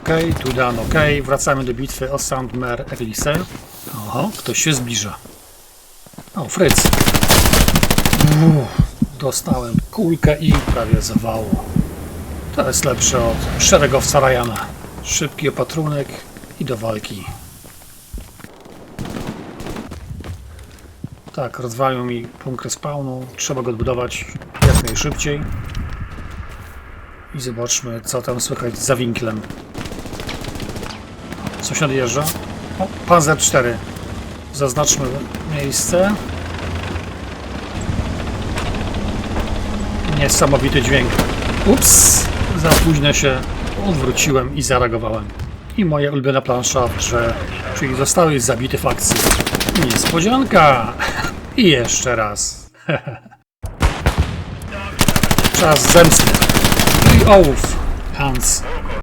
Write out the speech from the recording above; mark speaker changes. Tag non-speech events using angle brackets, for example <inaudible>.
Speaker 1: Okej, tu dan, okej. Wracamy do bitwy o Sandmer Elise. Oho, ktoś się zbliża. O, Fryc. Uff, dostałem kulkę i prawie zawało. To jest lepsze od szeregowca Ryana. Szybki opatrunek i do walki. Tak, rozwalił mi punkt spawnu. Trzeba go odbudować jak najszybciej. I zobaczmy, co tam słychać za winklem. Coś nadjeżdża. O, Panzer 4. Zaznaczmy miejsce. Niesamowity dźwięk. Ups! Za późno się odwróciłem i zareagowałem. I moja ulubiona plansza grze, czyli zostałeś zabity w akcji. Niespodzianka! <laughs> I jeszcze raz. <laughs> Czas zemsty. I ołów. Hans